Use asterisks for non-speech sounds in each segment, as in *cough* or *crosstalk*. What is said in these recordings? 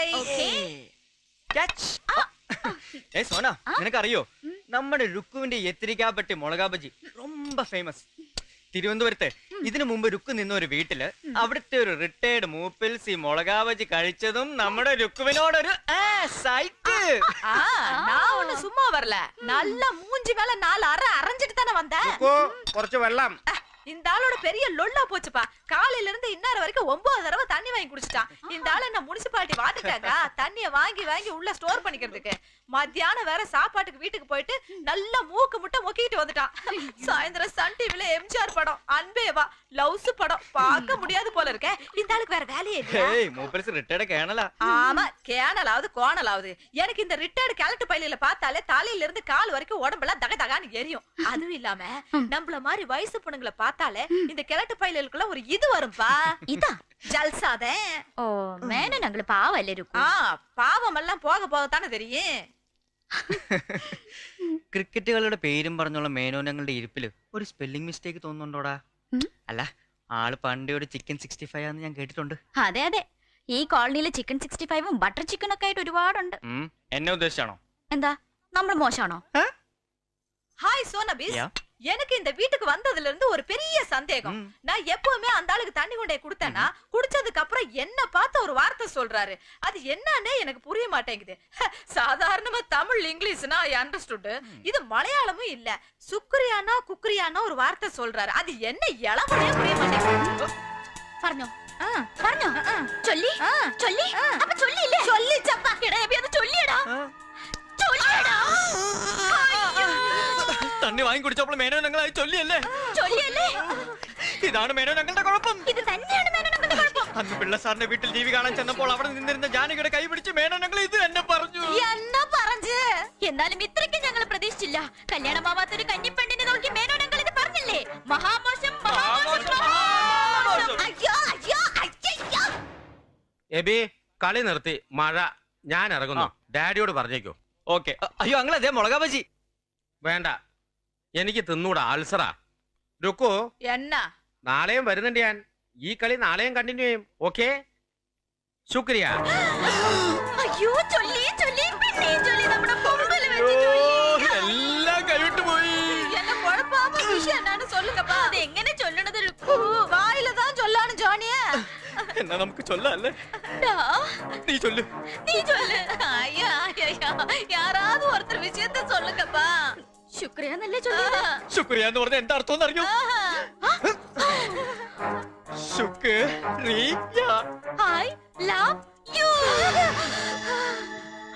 By Catch. ഏ സോന *laughs* നിനക്കറിയോ നമ്മുടെ രുക്കുവിന്റെ എത്തിരിക്കാപ്പട്ടി മുളകാ ബജി ரொம்ப ഫേമസ് തിരുവനന്തപുരത്തെ ഇതിനു മുമ്പ് രുക്കു നിന്ന ഒരു വീട്ടില് അവിടുത്തെ ഒരു റിട്ടയർഡ് മൂപ്പിൽസ് ഈ മുളകാ ബജി കഴിച്ചതും നമ്മുടെ രുക്കുവിനോടൊരു ആ, സൈറ്റ് ஆ, நான் ஒண்ணு சும்மா வரல நல்லா மூஞ்சி மேல நாலு அரை அரைஞ்சிட்டு தானே வந்தேன் രുക്കു കുറച്ച് വെള്ളം இந்த ஆளோட பெரிய லொல்லா போச்சுப்பா. காலையில இருந்து இன்னார வரைக்கும் ஒன்பது தடவை தண்ணி வாங்கி குடிச்சிட்டான். இந்த ஆள என்ன முனிசிபாலிட்டி வாத்துட்டாங்க தண்ணிய வாங்கி வாங்கி உள்ள ஸ்டோர் பண்ணிக்கிறதுக்கு. மத்தியானம் வேற சாப்பாட்டுக்கு வீட்டுக்கு போயிட்டு நல்லா மூக்கு முட்டை மொக்கிட்டு வந்துட்டான். சாயந்தரம் சன் டிவில எம்ஜிஆர் படம் அன்பேவா லவ்ஸ் படம் பார்க்க முடியாது போல இருக்க. இந்த ஆளுக்கு வேற வேலையே இல்ல ஆமா கேனலாவது கோணலாவது. எனக்கு இந்த ரிட்டையர்டு கேலட்டு பையில பார்த்தாலே தலையில இருந்து கால் வரைக்கும் உடம்பெல்லாம் தக தகான்னு எரியும். அதுவும் இல்லாம நம்மள மாதிரி வயசு பொண்ணுங்களை பார்த்தாலே இந்த கிழட்டு பையலுக்குள்ள ஒரு இது வரும்பா ഇതാ ஜல்சாதே ഓ മേനോ ഞങ്ങള് പാവല്ലേ രുക്കു ஆ பாவம் எல்லாம் போக போகத்தானே தெரியும் ക്രിക്കറ്റുകളുടെ പേരും പറഞ്ഞുള്ള മേനോനങ്ങളുടെ ഇരിപ്പില് ഒരു സ്പെല്ലിംഗ് മിസ്റ്റേക്ക് തോന്നുന്നുണ്ടോടാ ഉം. അല്ല ആള് പണ്ടേ ഒരു ചിക്കൻ സിക്സ്റ്റി ഫൈവ് ആണെന്ന് ഞാൻ കേട്ടിട്ടുണ്ട് അതെ അതെ ഈ കോളനിയിൽ ചിക്കൻ സിക്സ്റ്റി ഫൈവും ബട്ടർ ചിക്കനും ഒക്കെ ആയിട്ട് ഒരുപാടുണ്ട് ഉം. എന്നെ ഉദ്ദേശിച്ചാണോ എന്താ നമ്മൾ മോശമാണോ ஹாய் சோனபிஸ் யா. எனக்கு இந்த வீட்டுக்கு வந்ததுல இருந்து ஒரு பெரிய சந்தேகம் ம். நான் எப்பவுமே அந்த ஆளுக்கு தண்ணி கொண்டே கொடுத்தேன்னா குடிச்சதுக்கு அப்புறம் என்ன பார்த்து ஒரு வார்த்தை சொல்றாரு அது என்னன்னே எனக்கு புரிய மாட்டேங்குது சாதாரணமா தமிழ் இங்கிலீஷ்னா ஐ அண்டர்ஸ்டுட் இது மலையாளமும் இல்ல சுக்ரியானா குக்ரியானா ஒரு வார்த்தை சொல்றாரு அது என்ன இளமலையே புரிய மாட்டேங்குது പറഞ്ഞോ ஆ, പറഞ്ഞോ ஆ, ചൊല്ലി ஆ. ചൊല്ലി അപ്പൊ ചൊല്ലിയില്ലേ சொல்லிச்சப்பா തണ്ണി വാങ്ങി കുടിച്ചപ്പോൾ മേനോ ഞങ്ങളായി ചൊല്ലിയല്ലേ? ചൊല്ലിയല്ലേ? ഇതാണ് മേനോ ഞങ്ങളുടെ കുഴപ്പം. ഇത് തന്നെയാണ് അന്ന് പിള്ള സാറിന്റെ വീട്ടിൽ ടി കാണാൻ ചെന്നപ്പോൾ അവിടെ നിന്നിരുന്ന ജാനകിയുടെ കൈ പിടിച്ച് മേനോ ഞങ്ങൾ ഇത് തന്നെ പറഞ്ഞു. എന്നാ പറഞ്ഞു? എന്നാലും ഇത്രയ്ക്ക് ഞങ്ങൾ പ്രതീക്ഷിച്ചില്ല. കല്യാണമാവാത്തൊരു കഞ്ഞിപ്പെണ്ണിനെ നോക്കി മേനോ ഞങ്ങൾ ഇത് പറഞ്ഞില്ലേ? മഹാമോശം അയ്യോ അയ്യോ അയ്യോ എബി കളി നിർത്തി. മഴ. ഞാൻ ഇറങ്ങുന്നു. ഡാഡിയോട് പറഞ്ഞേക്കോ. ഓക്കെ. അയ്യോ അങ്ങനെ അതേ മുളകാ ബജി. വേണ്ട. എനിക്ക് തിന്നൂടാ അൾസറാ. രുക്കു എന്നാ നാളെയും വരുന്നുണ്ട് ഞാൻ. ഈ കളി നാളെയും കണ്ടിന്യൂ ചെയ്യും ഓക്കെ ശുക്രിയ. അയ്യോ വിഷയത്തെ ചൊല്ലി சொல்லுங்கப்பா ശുക്രിയ നല്ല ചൊല്ലിയത് ശുക്രിയ എന്ന് പറഞ്ഞ എന്താ അർത്ഥം അറിയോ ശുക്രിയ ഐ ലവ് യു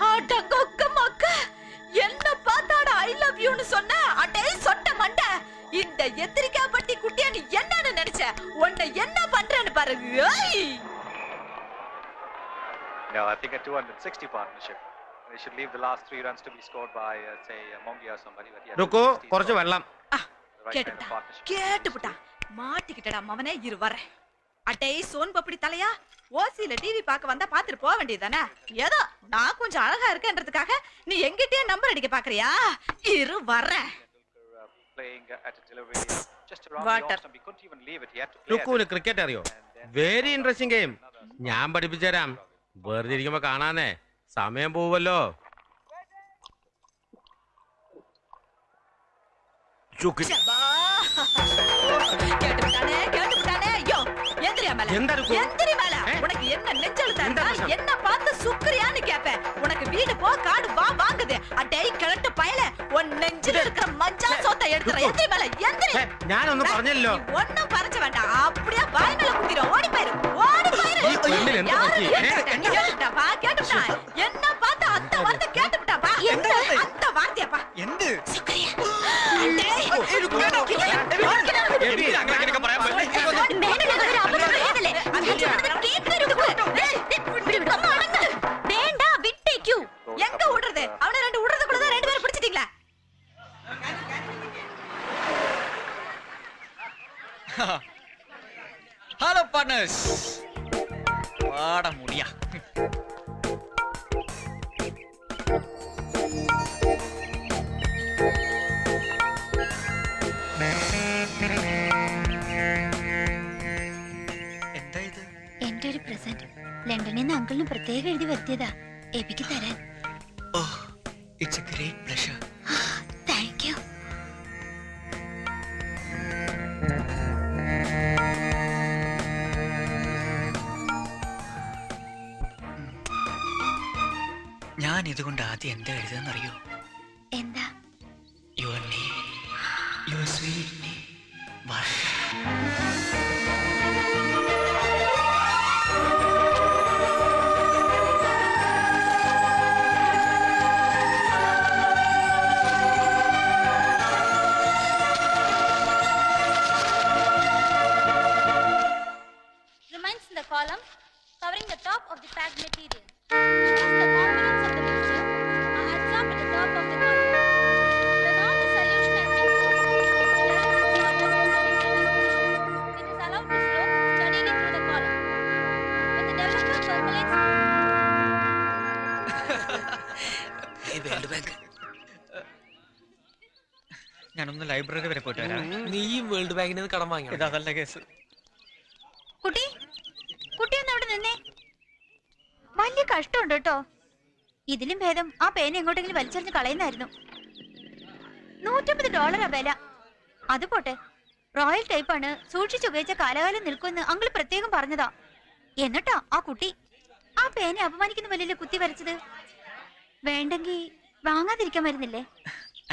அடங்கொக்க மக்க என்ன பார்த்தாட ஐ லவ் யூன்னு சொன்ன அடே சொட்ட மண்டை இந்த எத்திரிக்கா பட்டி குட்டியா நீ என்னன்னு நினைச்ச உன்னை என்ன பண்றேன்னு பாரு ஏய் No, I think a 260 partnership. They should leave the last three runs to be scored by, uh, say, uh, Mongi or somebody. But yeah, Rukku 260 is കുറച്ച് the വെള്ളം right kind of கேட்டுட்டா partnership. கேட்டுப்புட்டா மாட்டிக்கிட்டடா மவனே இரு வரேன் அட்டே சோன் பப்படி தலையா ஓசியில TV பார்க்க வந்தா பாத்துட்டு போக வேண்டியதானே ஏதோ நான் கொஞ்சம் அழகா இருக்கேன்றதுக்காக நீ எங்கிட்டயே நம்பர் அடிக்க பாக்குறியா இரு வரேன் Uh, playing uh, at a delivery just around Water. the off stump. We couldn't even leave it. He had to play at രുക്കുവിന് it. Cricket അറിയോ വെരി ഇൻട്രസ്റ്റിംഗ് ഗെയിം ഞാൻ പഠിപ്പിച്ചു തരാം വെറുതെ ഇരിക്കുമ്പോ കാണാനേ സമയം പോവല്ലോ ശുക്രിയ கேட்டுப்புட்டானே கேட்டுப்புட்டானே ஐயோ எந்திரியா மேல എന്താ ருக்கு? எந்திரி மேல ஏ? உனக்கு என்ன நெஞ்செழுத்தா என்ன இருக்கா? பிரச்சனை? என்ன பார்த்து சுக்ரியான்னு கேப்பேன் உனக்கு வீடு போ காடு வா வாங்குது அட்டே கிழட்டு பயல உன் நெஞ்சில இருக்கிற மஞ்சா சோத்தை எடுத்துற ருக்கு. எந்திரி மேல எந்திரி ഛെ, ഞാനൊന്നും പറഞ്ഞില്ലല്ലോ நீ ஒண்ணும் பறிச்ச வேண்டாம் அப்படியே வாய் மேல குத்திரும் ஓடி போயிரு ஓடி போயிரு ഈ പെണ്ണിന് എന്താ யாரு പറ്റി? ലണ്ടനിൽ നിന്ന് അങ്കിളിന് പ്രത്യേകം എഴുതി വരുത്തിയതാ. എബിക്ക് തരാൻ. ഓ it's a great pleasure thank you ഞാൻ ഇതുകൊണ്ട് ആദ്യം എന്താ എഴുതാന്നറിയോ എന്താ? യുവർ നെയിം യുവർ സ്വീറ്റ് ഞാനൊന്ന് ലൈബ്രറി വരെ പോയിട്ട് വരാം. നീയും വേൾഡ് ബാങ്കിന് നിന്ന് കടം വാങ്ങിയോ? ഇതല്ല കേസ്. കുട്ടി കുട്ടി ഒന്ന് അവിടെ നിന്നേ. വലിയ കഷ്ടമുണ്ട് കേട്ടോ. ഇതിലും ഭേദം ആ പേന എങ്ങോട്ടെങ്കിലും വലിച്ചെറിഞ്ഞ് കളയുന്നായിരുന്നു നൂറ്റമ്പത് ഡോളറാ വില. അത് പോട്ടെ. റോയൽ ടൈപ്പാണ് സൂക്ഷിച്ചു ഉപയോഗിച്ച കാലകാലം നിൽക്കുമെന്ന് അങ്കിൾ പ്രത്യേകം പറഞ്ഞതാ. എന്നിട്ടാ ആ കുട്ടി? ആ പേനെ അപമാനിക്കുന്ന വലിയ കുത്തി വരച്ചത്? വേണ്ടെങ്കി വാങ്ങാതിരിക്കാൻ വരുന്നില്ലേ?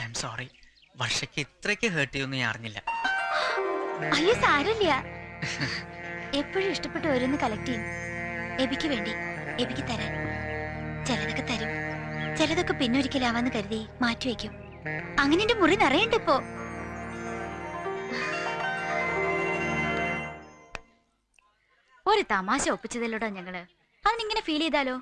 ഐ എം സോറി വർഷയ്ക്ക് ഇത്രയ്ക്ക് ഹേർട്ട് ചെയ്യുമെന്ന് ഞാൻ അറിഞ്ഞില്ല. അയ്യോ സാരമില്ല. എപ്പോഴും ഇഷ്ടപ്പെട്ട് ഓരോന്ന് കളക്ട് ചെയ്യും. എബിക്ക് വേണ്ടി എബിക്ക് തരാൻ. ചിലതൊക്കെ തരും. ചിലതൊക്കെ പിന്നെ പിന്നൊരിക്കലാവാന്ന് കരുതി മാറ്റിവെക്കും അങ്ങനെ എന്റെ മുറി നിറയണ്ട് ഇപ്പോ. ഒരു തമാശ ഒപ്പിച്ചതല്ലോടാ ഞങ്ങൾ. അതിനിങ്ങനെ ഫീൽ ചെയ്താലോ?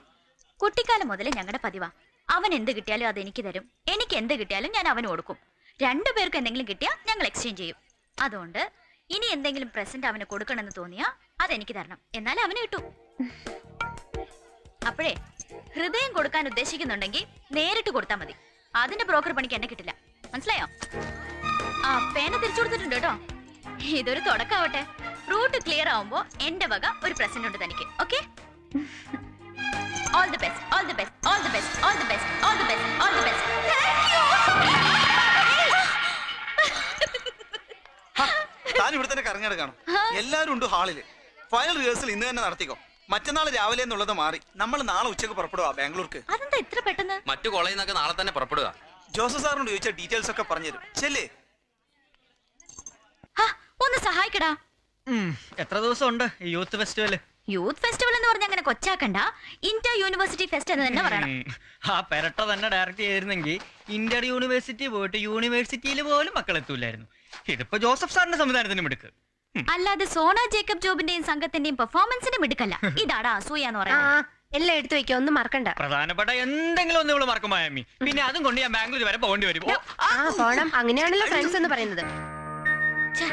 കുട്ടിക്കാലം മുതലേ ഞങ്ങളുടെ പതിവാ. അവൻ എന്ത് കിട്ടിയാലും അത് എനിക്ക് തരും. എനിക്ക് എന്ത് കിട്ടിയാലും ഞാൻ അവന് കൊടുക്കും. രണ്ടുപേർക്ക് എന്തെങ്കിലും കിട്ടിയാൽ ഞങ്ങൾ എക്സ്ചേഞ്ച് ചെയ്യും. അതുകൊണ്ട് ഇനി എന്തെങ്കിലും പ്രസന്റ് അവന് കൊടുക്കണമെന്ന് തോന്നിയാ അതെനിക്ക് തരണം. എന്നാലേ അവന് കിട്ടൂ. അപ്പോഴേ ഹൃദയം കൊടുക്കാൻ ഉദ്ദേശിക്കുന്നുണ്ടെങ്കിൽ നേരിട്ട് കൊടുത്താൽ മതി. അതിന്റെ ബ്രോക്കർ പണിക്ക് എന്നെ കിട്ടില്ല. മനസ്സിലായോ? ആ പേന തിരിച്ചു കൊടുത്തിട്ടുണ്ട് കേട്ടോ. ഇതൊരു തുടക്കാവട്ടെ റൂട്ട് ക്ലിയർ ആവുമ്പോ എന്റെ വക ഒരു പ്രസന്റ് ഉണ്ട് തനിക്ക്. Okay all the best all the best all the best all the best all the best all the best താൻ ഇവിടെ തന്നെ കറങ്ങിയെടുക്കണം എല്ലാവരും ഉണ്ട് ഹാളിൽ ഫൈനൽ റിഹേഴ്സൽ ഇന്ന് തന്നെ നടത്തിക്കോ. മറ്റന്നാൾ രാവിലെ എന്നുള്ളത് മാറി. നമ്മൾ നാളെ ഉച്ചയ്ക്ക് പുറപ്പെടുക ബാംഗ്ലൂർക്ക്. അതെന്താ ഇത്ര പെട്ടെന്ന്? മറ്റു കോളേജിൽ നിന്നൊക്കെ നാളെ തന്നെ പുറപ്പെടുക ജോസഫ് സാറിനോട് ചോദിച്ച ഡീറ്റെയിൽസ് ഒക്കെ പറഞ്ഞുതരും. ചെല്ലേ ഒന്ന് സഹായിക്കടാ. എത്ര ദിവസം ഉണ്ട് ഈ യൂത്ത് ഫെസ്റ്റിവൽ യൂത്ത് ഫെസ്റ്റിവൽ എന്ന് പറഞ്ഞ അങ്ങനെ കൊച്ചാക്കണ്ട. ഇന്റർ യൂണിവേഴ്സിറ്റി ഫെസ്റ്റ് എന്ന് തന്നെ പറയണം. ആ പെരട്ട തന്നെ ഡയറക്റ്റ് ചെയ്തിരുന്നെങ്കിൽ ഇന്റർ യൂണിവേഴ്സിറ്റി പോയിട്ട് യൂണിവേഴ്സിറ്റിയിൽ പോലും മക്കൾ എത്തൂലായിരുന്നു ഇതിപ്പോ ജോസഫ് സാറിന്റെ സംവിധാനത്തിനും മിടുക്ക് അല്ലാതെ സോണ ജേക്കബ് ജോബിന്റെയും സംഘത്തിന്റെയും പെർഫോമൻസിനും മിടുക്കല്ല ഇതാടാ അസൂയ എന്ന് പറയുന്നത്. എല്ലാം എടുത്തു വെക്കാം ഒന്നും മറക്കണ്ട. പ്രധാനപ്പെട്ട എന്തെങ്കിലും ഒന്ന് ഇവൾ മറക്കും പിന്നെ അതും കൊണ്ട് ഞാൻ ബാംഗ്ലൂർ വരെ പോകേണ്ടി വരും. ഓ, ആ പോണം. അങ്ങനെയാണല്ലോ ഫ്രണ്ട്സ് എന്ന് പറയുന്നത്. ഛെ,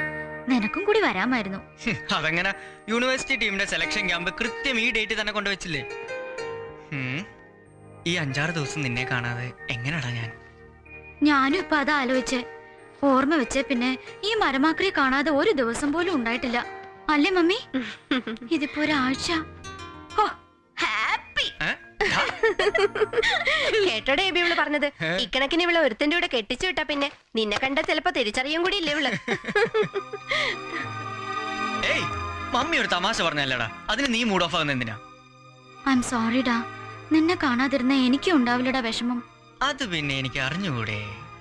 നിനക്കും കൂടി വരാമായിരുന്നു. ഹും, അതെങ്ങനെ യൂണിവേഴ്സിറ്റി ടീമിന്റെ സെലക്ഷൻ ക്യാമ്പ് കൃത്യം ഈ ഡേറ്റ് തന്നെ കൊണ്ടുവച്ചില്ലേ ഹും, ഈ അഞ്ചാറ് ദിവസം നിന്നെ കാണാതെ എങ്ങനെയാടാ ഞാൻ? ഞാനും ഇപ്പൊ അത് ആലോചിച്ച് ഓർമ്മ വെച്ചേ പിന്നെ ഈ മരമാക്രിയെ കാണാതെ ഒരു ദിവസം പോലും ഉണ്ടായിട്ടില്ല. അല്ലേ മമ്മി? *laughs* ഇതിപ്പോ ഒരാഴ്ച. ഹാപ്പി? *laughs* കേട്ടോടെ ബേബി ഇവൾ പറഞ്ഞത്? ഇക്കണക്കിന് ഇവൾ ഒരുത്തിന്റെ കൂടെ കെട്ടിച്ചു വിട്ടാ പിന്നെ നിന്നെ കണ്ട ചിലപ്പോ തിരിച്ചറിയും കൂടി ഇല്ലേ ഇവൾ? *laughs* ഏയ് മമ്മി ഒരു തമാശ പറഞ്ഞല്ലടാ അതിന് നീ മൂഡ് ഓഫ് ആകുന്ന എന്തിനാ? ഐ എം സോറിഡാ നിന്നെ കാണാതിരുന്ന എനിക്കും ഉണ്ടാവില്ലടാ വിഷമം. അത് പിന്നെ എനിക്ക് അറിഞ്ഞുകൂടെ?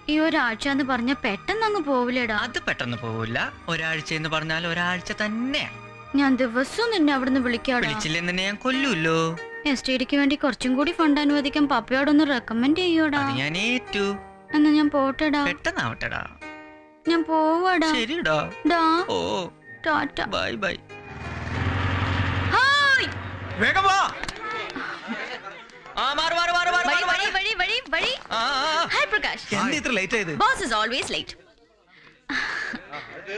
ഈ ഒരാഴ്ച എന്ന് പറഞ്ഞ പെട്ടെന്നങ്ങ് പോവില്ലേടാ. അത് പെട്ടെന്ന് പോവില്ല. ഒരാഴ്ച എന്ന് പറഞ്ഞാൽ ഒരാഴ്ച തന്നെ ഞാൻ ദിവസവും നിന്നെ അവിടുന്ന് വിളിക്കാടാ. ഞാൻ കൊല്ലൂല്ലോ? എസ് ടി ഡിക്ക് വേണ്ടി കുറച്ചും കൂടി ഫണ്ട് അനുവദിക്കാൻ പപ്പയോടൊന്ന് റെക്കമെൻഡ് ചെയ്യോടാ. അത് ഞാൻ ഏറ്റു. എന്നാ ഞാൻ പോട്ടെടാ. പെട്ടെന്നാവട്ടെടാ. ഞാൻ പോവാടാ. ശരിടാ ഡാ. ഓ. ടാറ്റ. Bye bye. ഹായ്. വേഗം വാ. ആ മാറ് മാറ്. വഴി മാറ് വഴി വഴി വഴി വഴി ആ ആ, ആ. ഹായ് പ്രകാശ് എന്താ ഇത്ര ലേറ്റ് ആയത് ബോസ് ഇസ് ഓൾവേസ് ലേറ്റ്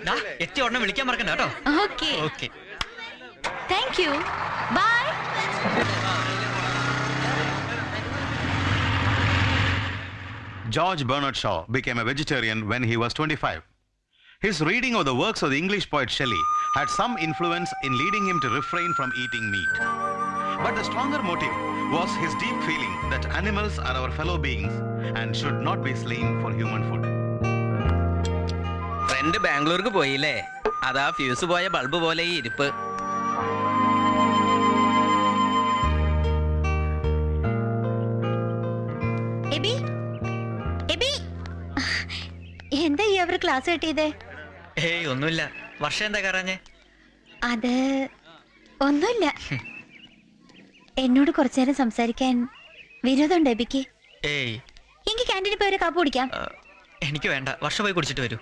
ദാ, എത്തി ഉടനെ വിളിക്കാൻ മറക്കണ്ട കേട്ടോ okay okay thank you bye George Bernard Shaw became a vegetarian when he was 25. His reading of the works of the English poet Shelley had some influence in leading him to refrain from eating meat. But the stronger motive was his deep feeling that animals are our fellow beings and should not be slain for human food. Friend ബാംഗ്ലൂർക്ക് പോയില്ലേ അതാ fuse പോയ bulb പോലെ ഈ ഇരിപ്പ് എന്താ ഈ അവർ class കിട്ടിയത് ഏയ് ഒന്നുമില്ല വർഷം എന്താ കറാഞ്ഞേ അത് ഒന്നുമില്ല എന്നോട് കുറച്ചുനേരം സംസാരിക്കാൻ വിരോധമുണ്ട് എബിക്ക്? ഏയ്. എനിക്ക് ക്യാന്റീനിൽ പോയി ഒരു കപ്പ് കുടിക്കാം. എനിക്ക് വേണ്ട. വർഷം പോയി കുടിച്ചിട്ട് വരൂ.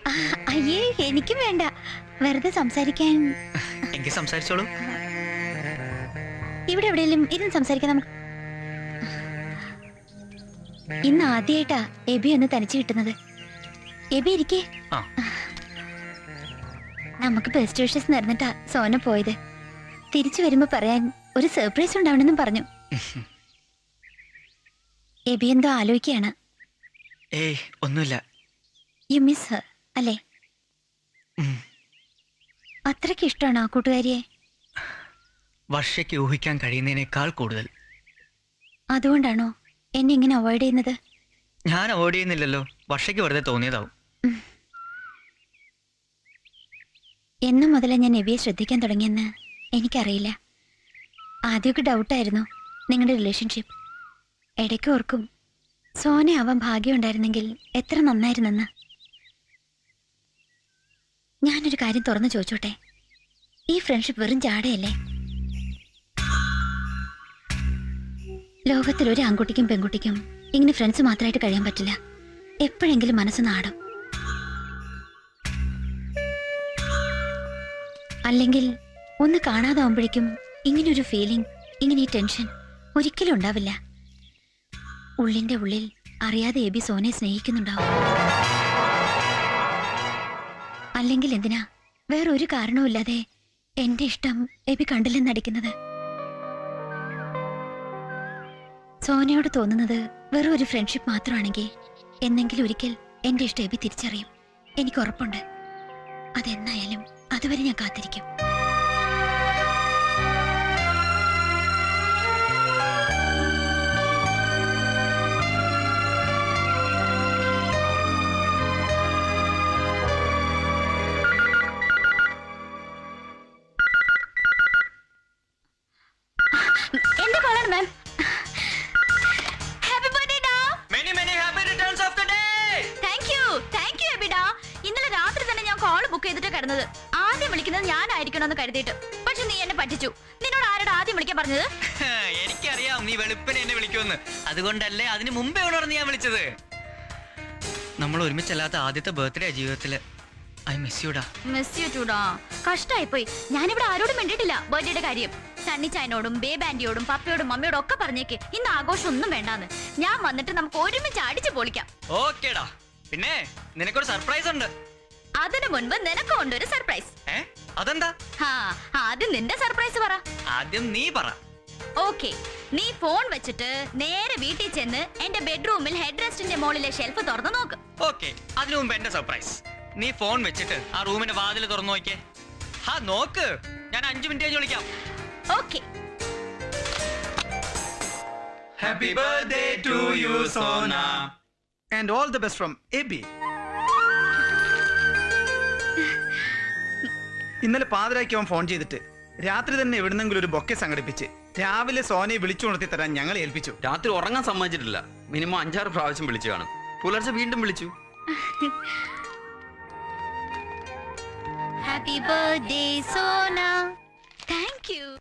അയ്യേ എനിക്കും വേണ്ട. വെറുതെ സംസാരിക്കാൻ. എനിക്ക് സംസാരിച്ചോളൂ. ഇവിടെ എവിടെയെങ്കിലും ഇരുന്ന് സംസാരിക്കാൻ നമുക്ക്. ഇന്ന് ആദ്യമായിട്ടാ എബി ഒന്ന് തനിച്ച് കിട്ടുന്നത്. എബി ഇരിക്കേ. നമുക്ക് ബെസ്റ്റ് വിഷസ് നിറഞ്ഞിട്ടാ സോന പോയത്. തിരിച്ചു വരുമ്പോ പറയാൻ ഒരു സർപ്രൈസ് ഉണ്ടാവണമെന്നും പറഞ്ഞു. എബി എന്തോ ആലോചിക്കുകയാണ്. ഏയ് ഒന്നുമില്ല. യു മിസ് ഹർ അല്ലേ. അത്രയ്ക്ക് ഇഷ്ടമാണോ ആ കൂട്ടുകാരിയെ? വർഷയ്ക്ക് ഊഹിക്കാൻ കഴിയുന്നതിനേക്കാൾ കൂടുതൽ. അതുകൊണ്ടാണോ എന്നെ ഇങ്ങനെ അവോയ്ഡ് ചെയ്യുന്നത്? ഞാൻ അവോയ്ഡ് ചെയ്യുന്നില്ലല്ലോ. വർഷയ്ക്ക് വെറുതെ തോന്നിയതാവും. എന്നു മുതലേ ഞാൻ എബിയെ ശ്രദ്ധിക്കാൻ തുടങ്ങിയെന്ന് എനിക്കറിയില്ല. ആദ്യമൊക്കെ ഡൗട്ടായിരുന്നു നിങ്ങളുടെ റിലേഷൻഷിപ്പ് ഇടയ്ക്ക് ഓർക്കും സോന ആവാൻ ഭാഗ്യമുണ്ടായിരുന്നെങ്കിൽ എത്ര നന്നായിരുന്നെന്ന്. ഞാനൊരു കാര്യം തുറന്നു ചോദിച്ചോട്ടെ? ഈ ഫ്രണ്ട്ഷിപ്പ് വെറും ചാടയല്ലേ ലോകത്തിൽ ഒരു ആൺകുട്ടിക്കും പെൺകുട്ടിക്കും ഇങ്ങനെ ഫ്രണ്ട്സ് മാത്രമായിട്ട് കഴിയാൻ പറ്റില്ല. എപ്പോഴെങ്കിലും മനസ്സ് നാടും അല്ലെങ്കിൽ ഒന്ന് കാണാതാവുമ്പോഴേക്കും ഇങ്ങനൊരു ഫീലിംഗ് ഇങ്ങനെ ഈ ടെൻഷൻ ഒരിക്കലും ഉണ്ടാവില്ല. ഉള്ളിന്റെ ഉള്ളിൽ അറിയാതെ എബി സോനെ സ്നേഹിക്കുന്നുണ്ടാവും. അല്ലെങ്കിൽ എന്തിനാ? വേറൊരു കാരണവുമില്ലാതെ എന്റെ ഇഷ്ടം എബി കണ്ടില്ലെന്നടിക്കുന്നത് സോനയോട് തോന്നുന്നത് വെറും ഒരു ഫ്രണ്ട്ഷിപ്പ് മാത്രമാണെങ്കിൽ എന്നെങ്കിലും ഒരിക്കൽ എന്റെ ഇഷ്ടം എബി തിരിച്ചറിയും. എനിക്ക് ഉറപ്പുണ്ട്. അതെന്നായാലും അതുവരെ ഞാൻ കാത്തിരിക്കും. അതുകൊണ്ടല്ലേ അതിന് മുമ്പേ ഉണർന്ന് ഞാൻ വിളിച്ചത്. നമ്മൾ ഒരുമിച്ചല്ലാത്ത ആദ്യത്തെ ബർത്ത്ഡേ ജീവിതത്തിൽ. ഐ മിസ് യുടാ മിസ് യു ടൂടാ കഷ്ടായി പോയി ഞാനിവിടെ ആരോടും മിണ്ടിട്ടില്ല ബർത്ത്ഡേയുടെ കാര്യം. സണ്ണി ചായനോടും ബേ ബാൻഡിയോടും പപ്പയോടും മമ്മിയോടും ഒക്കെ പറഞ്ഞേക്ക്. ഇന്ന് ആഘോഷം ഒന്നും വേണ്ടാന്ന്. ഞാൻ വന്നിട്ട് നമുക്ക് ഒരുമിച്ച് അടിച്ചു പൊളിക്കാം. ഓക്കേടാ പിന്നെ നിനക്കൊരു സർപ്രൈസ് ഉണ്ട്. അതിനു മുൻപ് നിനക്കും സർപ്രൈസ് ഏ? അതെന്താ? ഹാ ആദ്യം നിന്റെ സർപ്രൈസ് പറ. ആദ്യം നീ പറ. ഓക്കെ നീ ഫോൺ വെച്ചിട്ട് നേരെ വീട്ടിൽ ചെന്ന് എന്റെ ബെഡ്റൂമിൽ ഹെഡ് റെസ്റ്റിന്റെ മുകളിലെ ഷെൽഫ് തുറന്നു നോക്ക്. ഓക്കെ അതിനു മുമ്പ് എന്റെ സർപ്രൈസ് നീ ഫോൺ വെച്ചിട്ട് ആ റൂമിന്റെ വാതിൽ തുറന്നു നോക്കേ ഹാ നോക്ക്. ഞാൻ അഞ്ചു മിനിറ്റ് കഴിഞ്ഞ് വിളിക്കാം. Okay happy birthday to you Sona and all the best from Abi ഇന്നലെ പാതിരാക്കി അവൻ ഫോൺ ചെയ്തിട്ട് രാത്രി തന്നെ എവിടുന്നെങ്കിലും ഒരു ബൊക്കെ സംഘടിപ്പിച്ച് രാവിലെ സോനയെ വിളിച്ചുണർത്തി തരാൻ ഞങ്ങൾ ഏൽപ്പിച്ചു. രാത്രി ഉറങ്ങാൻ സമ്മതിച്ചിട്ടില്ല. മിനിമം അഞ്ചാറ് പ്രാവശ്യം വിളിച്ചു കാണും. പുലർച്ചെ വീണ്ടും വിളിച്ചു. Happy birthday Sona thank you